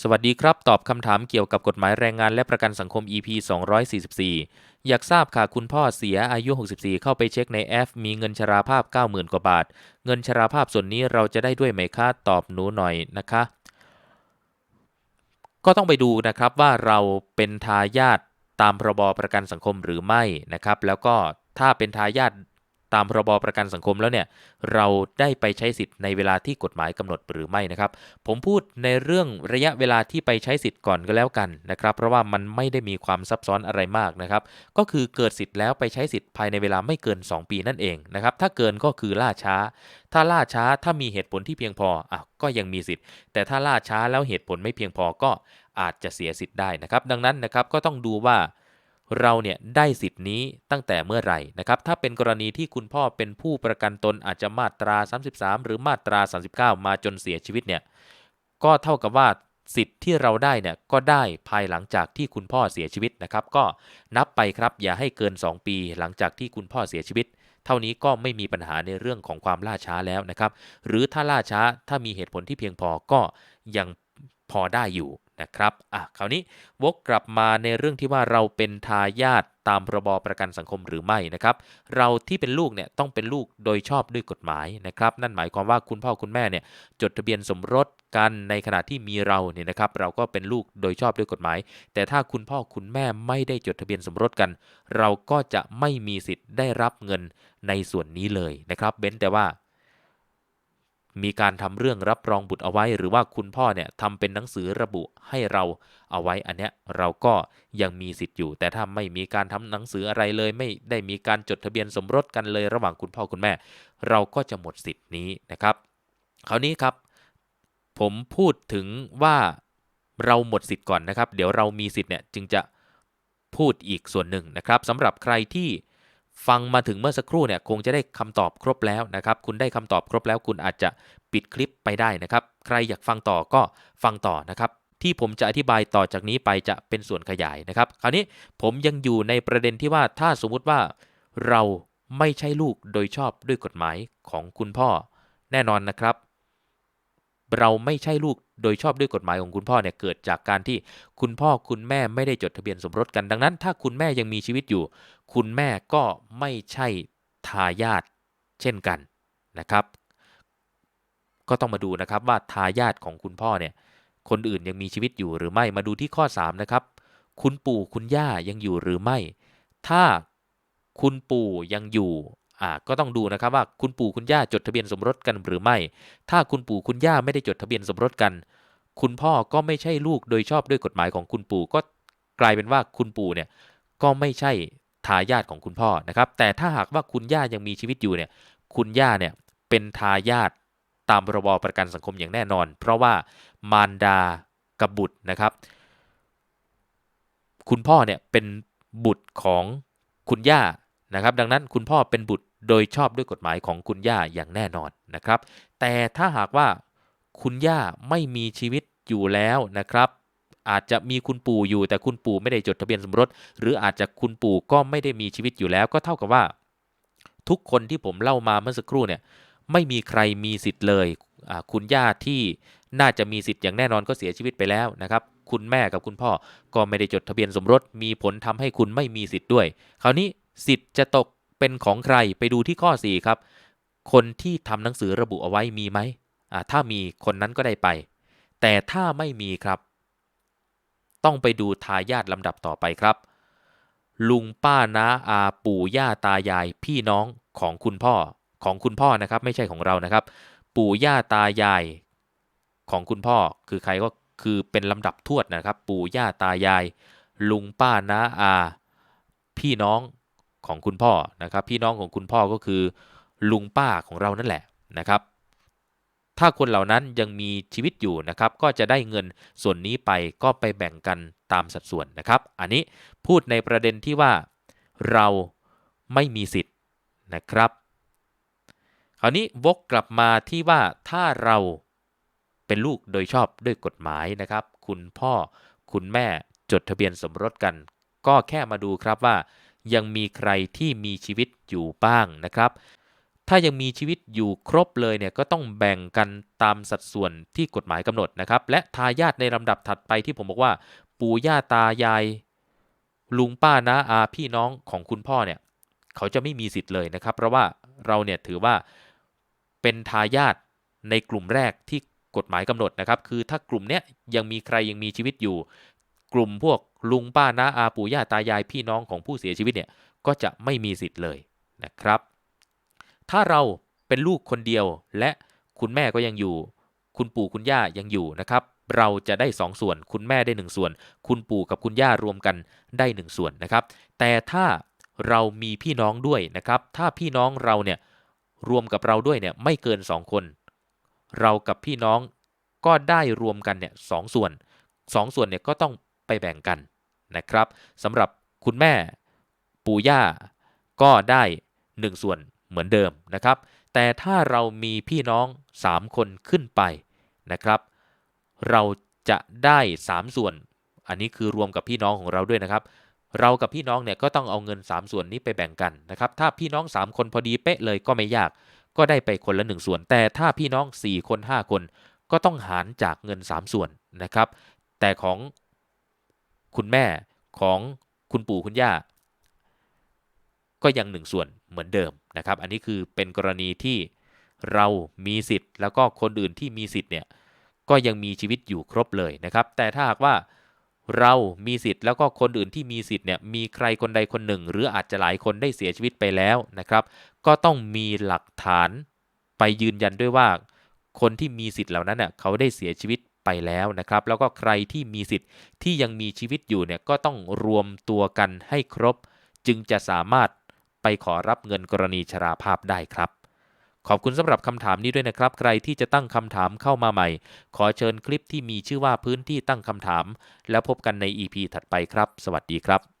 สวัสดีครับ ตอบคำถามเกี่ยวกับกฎหมายแรงงานและประกันสังคม EP 244 อยากทราบค่ะคุณพ่อเสียอายุ 64 เข้าไปเช็คในแอปมีเงินชราภาพ 90,000 กว่าบาท เงินชราภาพส่วนนี้เราจะได้ด้วยไหมคะ ตอบหนูหน่อยนะคะ ก็ต้องไปดูนะครับว่าเราเป็นทายาทตามพรบประกันสังคมหรือไม่นะครับ แล้วก็ถ้าเป็นทายาท ตามพรบประกันสังคมแล้วเนี่ยเราได้ไปใช้สิทธิ์ในเวลาที่กฎหมายกำหนดหรือไม่นะครับ ผมพูดในเรื่องระยะเวลาที่ไปใช้สิทธิ์ก่อนก็แล้วกันนะครับ เพราะว่ามันไม่ได้มีความซับซ้อนอะไรมากนะครับ ก็คือเกิดสิทธิ์แล้วไปใช้สิทธิ์ภายในเวลาไม่เกิน 2 ปีนั่นเองนะครับถ้าเกินก็คือล่าช้า ถ้าล่าช้าถ้ามีเหตุผลที่เพียงพออะก็ยังมีสิทธิ์ แต่ถ้าล่าช้าแล้วเหตุผลไม่เพียงพอก็อาจจะเสียสิทธิ์ได้นะครับ ดังนั้นนะครับก็ต้องดูว่า เราเนี่ยได้สิทธิ์นี้ตั้งแต่เมื่อไหร่นะครับ ถ้าเป็นกรณีที่คุณพ่อเป็นผู้ประกันตนอาจจะมาตรา 33 หรือมาตรา 39 มาจนเสียชีวิตเนี่ยก็เท่ากับว่าสิทธิ์ที่เราได้เนี่ยก็ได้ภายหลังจากที่คุณพ่อเสียชีวิตนะครับ ก็นับไปครับอย่าให้เกิน 2 ปีหลังจากที่คุณพ่อเสียชีวิต เท่านี้ก็ไม่มีปัญหาในเรื่องของความล่าช้าแล้วนะครับ หรือถ้าล่าช้าถ้ามีเหตุผลที่เพียงพอก็ยังพอได้อยู่ นะครับอะคราวนี้วกกลับมาในเรื่องที่ว่าเราเป็นทายาทตามพรบประกันสังคมหรือไม่นะครับ เราที่เป็นลูกเนี่ยต้องเป็นลูกโดยชอบด้วยกฎหมายนะครับ นั่นหมายความว่าคุณพ่อคุณแม่เนี่ยจดทะเบียนสมรสกันในขณะที่มีเราเนี่ยนะครับ เราก็เป็นลูกโดยชอบด้วยกฎหมาย แต่ถ้าคุณพ่อคุณแม่ไม่ได้จดทะเบียนสมรสกัน เราก็จะไม่มีสิทธิ์ได้รับเงินในส่วนนี้เลยนะครับเบ้นแต่ว่า มีการทำเรื่องรับรองบุตรเอาไว้ หรือว่าคุณพ่อเนี่ยทำเป็นหนังสือระบุให้เราเอาไว้อันเนี้ยเราก็ยังมีสิทธิ์อยู่ แต่ถ้าไม่มีการทำหนังสืออะไรเลย ไม่ได้มีการจดทะเบียนสมรสกันเลยระหว่างคุณพ่อคุณแม่ เราก็จะหมดสิทธิ์นี้นะครับ คราวนี้ครับ ผมพูดถึงว่าเราหมดสิทธิ์ก่อนนะครับ เดี๋ยวเรามีสิทธิ์เนี่ยจึงจะพูดอีกส่วนหนึ่งนะครับสำหรับใครที่ ฟังมาถึงเมื่อสักครู่เนี่ยคงจะได้คำตอบครบแล้วนะครับ คุณได้คำตอบครบแล้ว คุณอาจจะปิดคลิปไปได้นะครับ ใครอยากฟังต่อก็ฟังต่อนะครับ ที่ผมจะอธิบายต่อจากนี้ไปจะเป็นส่วนขยายนะครับ คราวนี้ผมยังอยู่ในประเด็นที่ว่าถ้าสมมุติว่าเราไม่ใช่ลูกโดยชอบด้วยกฎหมายของคุณพ่อ แน่นอนนะครับ เราไม่ใช่ลูกโดยชอบด้วยกฎหมายของคุณพ่อเนี่ยเกิดจากการที่คุณพ่อคุณแม่ไม่ได้จดทะเบียนสมรสกันดังนั้น ถ้าคุณแม่ยังมีชีวิตอยู่ คุณแม่ก็ไม่ใช่ทายาทเช่นกันนะครับ ก็ต้องมาดูนะครับว่าทายาทของคุณพ่อเนี่ยคนอื่นยังมีชีวิตอยู่หรือไม่มาดูที่ข้อ 3 นะครับ คุณปู่คุณย่ายังอยู่หรือไม่ ถ้าคุณปู่ยังอยู่อ่าก็ต้องดูนะครับว่าคุณปู่คุณย่าจดทะเบียนสมรสกันหรือไม่ ถ้าคุณปู่คุณย่าไม่ได้จดทะเบียนสมรสกัน คุณพ่อก็ไม่ใช่ลูกโดยชอบด้วยกฎหมายของคุณปู่ก็กลายเป็นว่าคุณปู่เนี่ยก็ไม่ใช่ ทายาทของคุณพ่อนะครับ แต่ถ้าหากว่าคุณย่ายังมีชีวิตอยู่เนี่ย คุณย่าเนี่ยเป็นทายาทตามพรบประกันสังคมอย่างแน่นอน เพราะว่ามารดากับบุตรนะครับ คุณพ่อเนี่ยเป็นบุตรของคุณย่านะครับ ดังนั้นคุณพ่อเป็นบุตรโดยชอบด้วยกฎหมายของคุณย่าอย่างแน่นอนนะครับ แต่ถ้าหากว่าคุณย่าไม่มีชีวิตอยู่แล้วนะครับ อาจจะมีคุณปู่อยู่ แต่คุณปู่ไม่ได้จดทะเบียนสมรส หรืออาจจะคุณปู่ก็ไม่ได้มีชีวิตอยู่แล้ว ก็เท่ากับว่า ทุกคนที่ผมเล่ามาเมื่อสักครู่เนี่ยไม่มีใครมีสิทธิ์เลยคุณย่าที่น่าจะมีสิทธิ์อย่างแน่นอนก็เสียชีวิตไปแล้วนะครับ คุณแม่กับคุณพ่อก็ไม่ได้จดทะเบียนสมรส มีผลทำให้คุณไม่มีสิทธิ์ด้วย คราวนี้สิทธิ์จะตกเป็นของใครไปดูที่ข้อ 4 ครับ คนที่ทำหนังสือระบุเอาไว้มีไหมถ้ามีคนนั้นก็ได้ไป แต่ถ้าไม่มีครับ ต้องไปดูทายาทลำดับต่อไปครับ ลุงป้าน้าอาปู่ย่าตายายพี่น้องของคุณพ่อของคุณพ่อนะครับ ไม่ใช่ของเรานะครับ ปู่ย่าตายายของคุณพ่อคือใครก็คือเป็นลำดับทวดนะครับ ปู่ย่าตายาย ลุงป้าน้าอา พี่น้องของคุณพ่อนะครับ พี่น้องของคุณพ่อก็คือ ลุงป้าของเรานั่นแหละนะครับ ถ้าคนเหล่านั้นยังมีชีวิตอยู่นะครับ ก็จะได้เงินส่วนนี้ไปก็ไปแบ่งกันตามสัดส่วนนะครับ อันนี้พูดในประเด็นที่ว่าเราไม่มีสิทธิ์นะครับ คราวนี้วกกลับมาที่ว่าถ้าเราเป็นลูกโดยชอบด้วยกฎหมายนะครับ คุณพ่อคุณแม่จดทะเบียนสมรสกัน ก็แค่มาดูครับว่า ยังมีใครที่มีชีวิตอยู่บ้างนะครับ ถ้ายังมีชีวิตอยู่ครบเลยเนี่ยก็ต้องแบ่งกันตามสัดส่วนที่กฎหมายกำหนดนะครับ และทายาทในลำดับถัดไปที่ผมบอกว่า ปู่ย่าตายาย ลุงป้าน้าอาพี่น้องของคุณพ่อเนี่ย เขาจะไม่มีสิทธิ์เลยนะครับ เพราะว่าเราเนี่ยถือว่าเป็นทายาทในกลุ่มแรกที่กฎหมายกำหนดนะครับ คือถ้ากลุ่มเนี้ยยังมีใครยังมีชีวิตอยู่ กลุ่มพวกลุงป้าน้าอาปู่ย่าตายายพี่น้องของผู้เสียชีวิตเนี่ยก็จะไม่มีสิทธิ์เลยนะครับ ถ้าเราเป็นลูกคนเดียว และคุณแม่ก็ยังอยู่ คุณปู่คุณย่ายังอยู่นะครับ เราจะได้ 2 ส่วน คุณแม่ได้ 1 ส่วน คุณปู่กับคุณย่ารวมกันได้ 1 ส่วนนะครับ แต่ถ้าเรามีพี่น้องด้วยนะครับ ถ้าพี่น้องเราเนี่ยรวมกับเราด้วยเนี่ยไม่เกิน 2 คน เรากับพี่น้องก็ได้รวมกันเนี่ยสส่วน 2 ส่วนเนี่ยก็ต้องไปแบ่งกันนะครับสำหรับคุณแม่ปู่ย่าก็ได้ 1 ส่วน เหมือนเดิมนะครับ แต่ถ้าเรามีพี่น้อง 3 คนขึ้นไปนะครับ เราจะได้ 3 ส่วน อันนี้คือรวมกับพี่น้องของเราด้วยนะครับ เรากับพี่น้องเนี่ยก็ต้องเอาเงิน 3 ส่วนนี้ไปแบ่งกันนะครับ ถ้าพี่น้อง 3 คนพอดีเป๊ะเลยก็ไม่ยาก ก็ได้ไปคนละ 1 ส่วน แต่ถ้าพี่น้อง 4 คน 5 คน ก็ต้องหารจากเงิน 3 ส่วนนะครับ แต่ของคุณแม่ของคุณปู่คุณย่า ก็ยังหนึ่งส่วนเหมือนเดิมนะครับ อันนี้คือเป็นกรณีที่เรามีสิทธิ์ แล้วก็คนอื่นที่มีสิทธิ์เนี่ยก็ยังมีชีวิตอยู่ครบเลยนะครับ แต่ถ้าหากว่าเรามีสิทธิ์แล้วก็คนอื่นที่มีสิทธิ์เนี่ยมีใครคนใดคนหนึ่ง หรืออาจจะหลายคนได้เสียชีวิตไปแล้วนะครับ ก็ต้องมีหลักฐานไปยืนยันด้วยว่า คนที่มีสิทธิ์เหล่านั้นเน่ยเขาได้เสียชีวิตไปแล้วนะครับ แล้วก็ใครที่มีสิทธิ์ที่ยังมีชีวิตอยู่เนี่ยก็ต้องรวมตัวกันให้ครบ จึงจะสามารถ ไปขอรับเงินกรณีชราภาพได้ครับ ขอบคุณสำหรับคำถามนี้ด้วยนะครับ ใครที่จะตั้งคำถามเข้ามาใหม่ ขอเชิญคลิปที่มีชื่อว่าพื้นที่ตั้งคำถาม แล้วพบกันใน EP ถัดไปครับ สวัสดีครับ